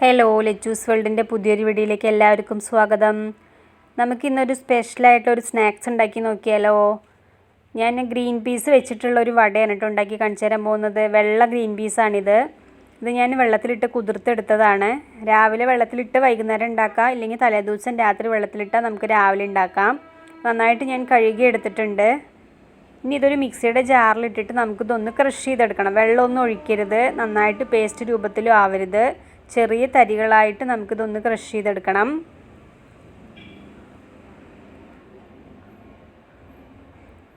Hello Lechu's വേൾഡിന്റെ പുതിയൊരു വീഡിയോയിലേക്ക് എല്ലാവർക്കും സ്വാഗതം. നമുക്കിന്നൊരു സ്പെഷ്യലായിട്ട് ഒരു സ്നാക്സ് ഉണ്ടാക്കി നോക്കിയാലോ? ഞാൻ ഗ്രീൻ പീസ് വെച്ചിട്ടുള്ള ഒരു വടയാണ് കേട്ടോ ഉണ്ടാക്കി കാണിച്ചു തരാൻ പോകുന്നത്. വെള്ള ഗ്രീൻ പീസാണിത് ഇത് ഞാൻ വെള്ളത്തിലിട്ട് കുതിർത്തെടുത്തതാണ്. രാവിലെ വെള്ളത്തിലിട്ട് വൈകുന്നേരം ഉണ്ടാക്കാം. ഇല്ലെങ്കിൽ തലേദിവസം രാത്രി വെള്ളത്തിലിട്ടാൽ നമുക്ക് രാവിലെ ഉണ്ടാക്കാം. നന്നായിട്ട് ഞാൻ കഴുകി എടുത്തിട്ടുണ്ട് ഇനി ഇതൊരു മിക്സിയുടെ ജാറിലിട്ടിട്ട് നമുക്കിതൊന്ന് ക്രഷ് ചെയ്തെടുക്കണം. വെള്ളമൊന്നും ഒഴിക്കരുത്. നന്നായിട്ട് പേസ്റ്റ് രൂപത്തിലും ആവരുത്. ചെറിയ തരികളായിട്ട് നമുക്കിതൊന്ന് ക്രഷ് ചെയ്തെടുക്കണം.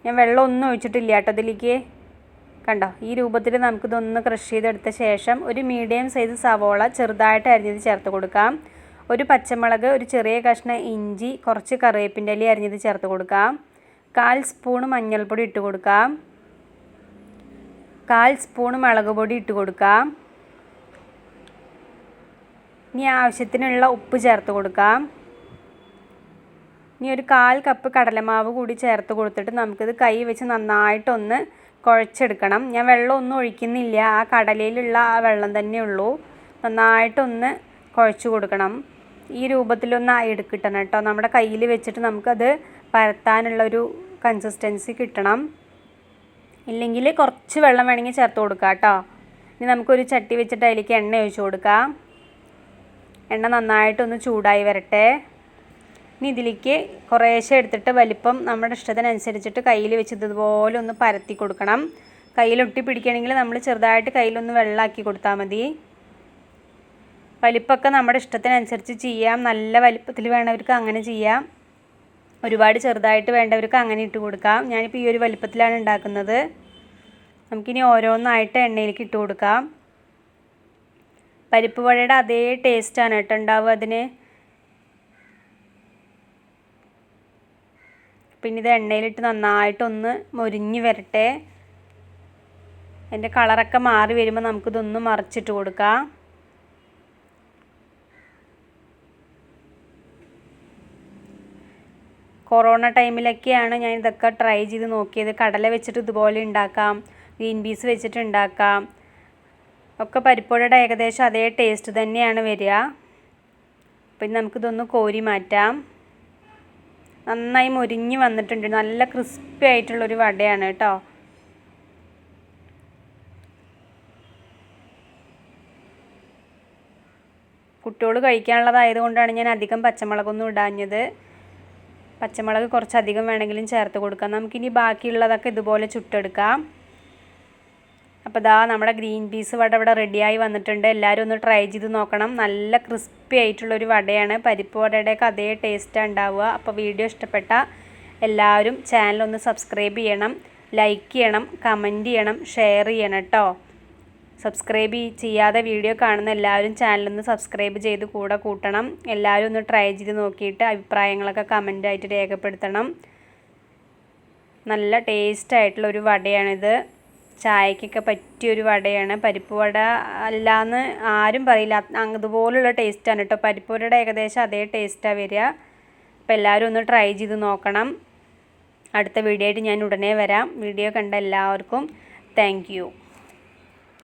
ഞാൻ വെള്ളം ഒന്നും ഒഴിച്ചിട്ടില്ല കേട്ടോ ഇതിലേക്ക്. കണ്ടോ ഈ രൂപത്തിൽ നമുക്കിതൊന്ന് ക്രഷ് ചെയ്തെടുത്ത ശേഷം ഒരു മീഡിയം സൈസ് സവോള ചെറുതായിട്ട് അരിഞ്ഞത് ചേർത്ത് കൊടുക്കാം. ഒരു പച്ചമുളക് ഒരു ചെറിയ കഷ്ണം ഇഞ്ചി കുറച്ച് കറിവേപ്പിന്റെ ഇല അരിഞ്ഞത് ചേർത്ത് കൊടുക്കാം. കാൽ സ്പൂൺ മഞ്ഞൾപ്പൊടി ഇട്ട് കൊടുക്കാം. കാൽ സ്പൂൺ മുളക് പൊടി ഇട്ട് കൊടുക്കാം. ഇനി ആവശ്യത്തിനുള്ള ഉപ്പ് ചേർത്ത് കൊടുക്കാം. ഇനി ഒരു കാൽ കപ്പ് കടലമാവ് കൂടി ചേർത്ത് കൊടുത്തിട്ട് നമുക്കിത് കൈ വെച്ച് നന്നായിട്ടൊന്ന് കുഴച്ചെടുക്കണം. ഞാൻ വെള്ളം ഒന്നും ഒഴിക്കുന്നില്ല. ആ കടലയിലുള്ള ആ വെള്ളം തന്നെ ഉള്ളൂ. നന്നായിട്ടൊന്ന് കുഴച്ചു കൊടുക്കണം. ഈ രൂപത്തിലൊന്ന് എടുക്കിട്ടണം കേട്ടോ. നമ്മുടെ കയ്യിൽ വെച്ചിട്ട് നമുക്കത് പരത്താനുള്ളൊരു കൺസിസ്റ്റൻസി കിട്ടണം. ഇല്ലെങ്കിൽ കുറച്ച് വെള്ളം വേണമെങ്കിൽ ചേർത്ത് കൊടുക്കാം കേട്ടോ. ഇനി നമുക്കൊരു ചട്ടി വെച്ചിട്ട് അതിലേക്ക് എണ്ണ ഒഴിച്ച് കൊടുക്കാം. എണ്ണ നന്നായിട്ടൊന്ന് ചൂടായി വരട്ടെ. ഇനി ഇതിലേക്ക് കുറേശ്ശെ എടുത്തിട്ട് വലിപ്പം നമ്മുടെ ഇഷ്ടത്തിനനുസരിച്ചിട്ട് കയ്യിൽ വെച്ച് ഇതുപോലെ ഒന്ന് പരത്തി കൊടുക്കണം. കയ്യിലൊട്ടി പിടിക്കണമെങ്കിൽ നമ്മൾ ചെറുതായിട്ട് കയ്യിലൊന്ന് വെള്ളമാക്കി കൊടുത്താൽ മതി. വലിപ്പമൊക്കെ നമ്മുടെ ഇഷ്ടത്തിനനുസരിച്ച് ചെയ്യാം. നല്ല വലിപ്പത്തിൽ വേണവർക്ക് അങ്ങനെ ചെയ്യാം. ഒരുപാട് ചെറുതായിട്ട് വേണ്ടവർക്ക് അങ്ങനെ ഇട്ട് കൊടുക്കാം. ഞാനിപ്പോൾ ഈ ഒരു വലിപ്പത്തിലാണ് ഉണ്ടാക്കുന്നത്. നമുക്കിനി ഓരോന്നായിട്ട് എണ്ണയിലേക്ക് ഇട്ട് കൊടുക്കാം. പരിപ്പ് വടയുടെ അതേ ടേസ്റ്റാണ് കേട്ടോ ഉണ്ടാവുക അതിന്. പിന്നെ ഇത് എണ്ണയിലിട്ട് നന്നായിട്ടൊന്ന് മൊരിഞ്ഞ് വരട്ടെ. അതിന്റെ കളറൊക്കെ മാറി വരുമ്പോൾ നമുക്കിതൊന്ന് മറിച്ചിട്ട് കൊടുക്കാം. കൊറോണ ടൈമിലൊക്കെയാണ് ഞാൻ ഇതൊക്കെ ട്രൈ ചെയ്ത് നോക്കിയത്. കടല വെച്ചിട്ട് ഇതുപോലെ ഉണ്ടാക്കാം. ഗ്രീൻ പീസ് വെച്ചിട്ട് ഉണ്ടാക്കാം. ഒക്കെ പരിപ്പോടയുടെ ഏകദേശം അതേ ടേസ്റ്റ് തന്നെയാണ് വരിക. അപ്പം നമുക്കിതൊന്ന് കോരി മാറ്റാം. നന്നായി മുരിഞ്ഞ് വന്നിട്ടുണ്ട്. നല്ല ക്രിസ്പി ആയിട്ടുള്ളൊരു വടയാണ് കേട്ടോ. കുട്ടികൾ കഴിക്കാനുള്ളതായത് കൊണ്ടാണ് ഞാൻ അധികം പച്ചമുളകൊന്നും ഇടാഞ്ഞത്. പച്ചമുളക് കുറച്ചധികം വേണമെങ്കിലും ചേർത്ത് കൊടുക്കാം. നമുക്കിനി ബാക്കിയുള്ളതൊക്കെ ഇതുപോലെ ചുട്ടെടുക്കാം. അപ്പോൾ ഇതാ നമ്മുടെ ഗ്രീൻ പീസ് വട ഇവിടെ റെഡിയായി വന്നിട്ടുണ്ട്. എല്ലാവരും ഒന്ന് ട്രൈ ചെയ്ത് നോക്കണം. നല്ല ക്രിസ്പി ആയിട്ടുള്ളൊരു വടയാണ്. പരിപ്പ് വടയുടെയൊക്കെ അതേ ടേസ്റ്റാണ് ഉണ്ടാവുക. അപ്പോൾ വീഡിയോ ഇഷ്ടപ്പെട്ട എല്ലാവരും ചാനൽ ഒന്ന് സബ്സ്ക്രൈബ് ചെയ്യണം. ലൈക്ക് ചെയ്യണം. കമന്റ് ചെയ്യണം. ഷെയർ ചെയ്യണം കേട്ടോ. സബ്സ്ക്രൈബ് ചെയ്യാതെ വീഡിയോ കാണുന്ന എല്ലാവരും ചാനലൊന്ന് സബ്സ്ക്രൈബ് ചെയ്ത് കൂടെ കൂട്ടണം. എല്ലാവരും ഒന്ന് ട്രൈ ചെയ്ത് നോക്കിയിട്ട് അഭിപ്രായങ്ങളൊക്കെ കമന്റായിട്ട് രേഖപ്പെടുത്തണം. നല്ല ടേസ്റ്റ് ആയിട്ടുള്ള ഒരു വടയാണിത്. ചായക്കൊക്കെ പറ്റിയൊരു വടയാണ്. പരിപ്പ് വട അല്ലാന്ന് ആരും പറയില്ല. അതുപോലുള്ള ടേസ്റ്റാണ് കേട്ടോ പരിപ്പ് വടയുടെ ഏകദേശം അതേ ടേസ്റ്റാണ് വരിക. അപ്പോൾ എല്ലാവരും ഒന്ന് ട്രൈ ചെയ്ത് നോക്കണം. അടുത്ത വീഡിയോ ആയിട്ട് ഞാൻ ഉടനെ വരാം. വീഡിയോ കണ്ട എല്ലാവർക്കും താങ്ക്